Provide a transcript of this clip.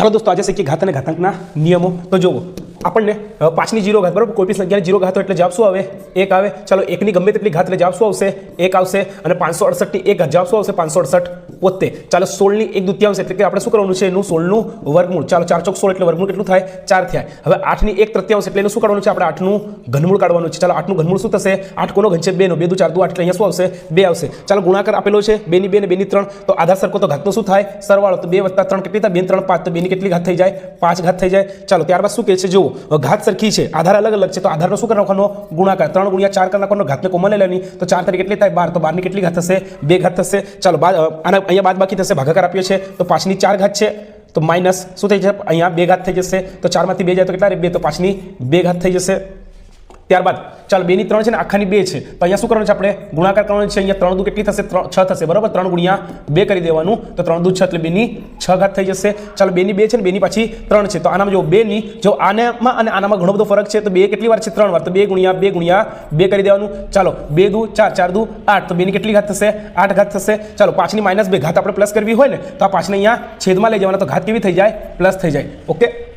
ચાલો દોસ્તો, આજે શીખીએ ઘાત અને ઘાતાંકના નિયમો. તો જુઓ, આપણને પાંચની જીરો ઘાત, બરાબર? કોઈ બી સંખ્યાની જીરો ઘાત એટલે જવાબ શું આવે? એક આવે. ચાલો, એકની ગમે તેટલી ઘાત એટલે જવાબ શું આવશે? એક આવશે. અને પાંચસો અડસઠની એક જવાબ શું આવશે? પાંચસો અડસઠ. પોતે. ચાલો સોળની એક દુત્યાંશ એટલે કે આપણે શું કરવાનું છે એનું સોળનું વર્ગમૂળ. ચાલો ચાર ચોક સોળ એટલે વર્ગમૂળ કેટલું થાય? ચાર થાય. હવે આઠની એક તૃત્યાંશ એટલે એનું શું કરવાનું છે? આપણે આઠનું ઘનમૂળ કાઢવાનું છે. ચાલો આઠનું ઘનમૂળ શું થશે? આઠ કોનો ઘન છે બેનો બે દુ ચાર દુ આઠ એટલે અહીંયા શું આવશે? બે આવશે. ચાલો ગુણાકાર આપેલો છે. બેની બે ને બેની ત્રણ. તો આધાર સરખો તો ઘાતનો શું થાય? સરવાળો. તો બે વત્તા ત્રણ કેટલી થાય? બે ત્રણ પાંચ. તો બેની કેટલી ઘાત થઈ જાય? પાંચ ઘાત થઈ જાય. ચાલો ત્યારબાદ શું કહે છે? જુઓ. ઘાત સરખી છે. આધાર અલગ અલગ છે. તો આધારનો શું કરી નાખવાનો ગુણાકાર. ત્રણ ગુણ્યા ચાર કરી ઘાતને કોમન લઈ લેવાની. તો ચાર તારીખ કેટલી થાય? બાર. તો બારની કેટલી ઘાત થશે? બે ઘાત થશે. ચાલો બાદ આના અહીંયા બાદ બાકી થશે, ભાગાકાર આપ્યો છે, તો પાંચની ચાર ઘાત છે, તો માઇનસ શું થઈ જશે? અહીંયા બે ઘાત થઈ જશે, તો ચારમાંથી બે જાય તો કેટલા બે, તો પાંચની બે ઘાત થઈ જશે. ત્યારબાદ, ચાલો બેની ત્રણ છે ને, આખાની બે છે. તો અહીંયા શું કરવાનું છે આપણે? ગુણાકાર કરવાનો છે. અહીંયા ત્રણ દુ કેટલી થશે? છ થશે. બરાબર? ત્રણ ગુણ્યા બે કરી દેવાનું. તો ત્રણ દુ છ એટલે બેની છ ઘાત થઈ જશે. ચાલો બેની બે છે ને, બેની પાછી ત્રણ છે. તો આનામાં જો બેની, જો આનામાં અને આનામાં ઘણો બધો ફરક છે, તો બે કેટલી વાર છે? ત્રણ વાર. તો બે ગુણ્યા બે ગુણ્યા બે કરી દેવાનું. ચાલો, બે દુ ચાર ચાર દુ આઠ. તો બેની કેટલી ઘાત થશે? આઠ ઘાત થશે. ચાલો પાંચની માઇનસ બે ઘાત આપણે પ્લસ કરવી હોય ને, તો આ પાંચને અહીંયા છેદમાં લઈ જવાના. તો ઘાત કેવી થઈ જાય? પ્લસ થઈ જાય. ઓકે?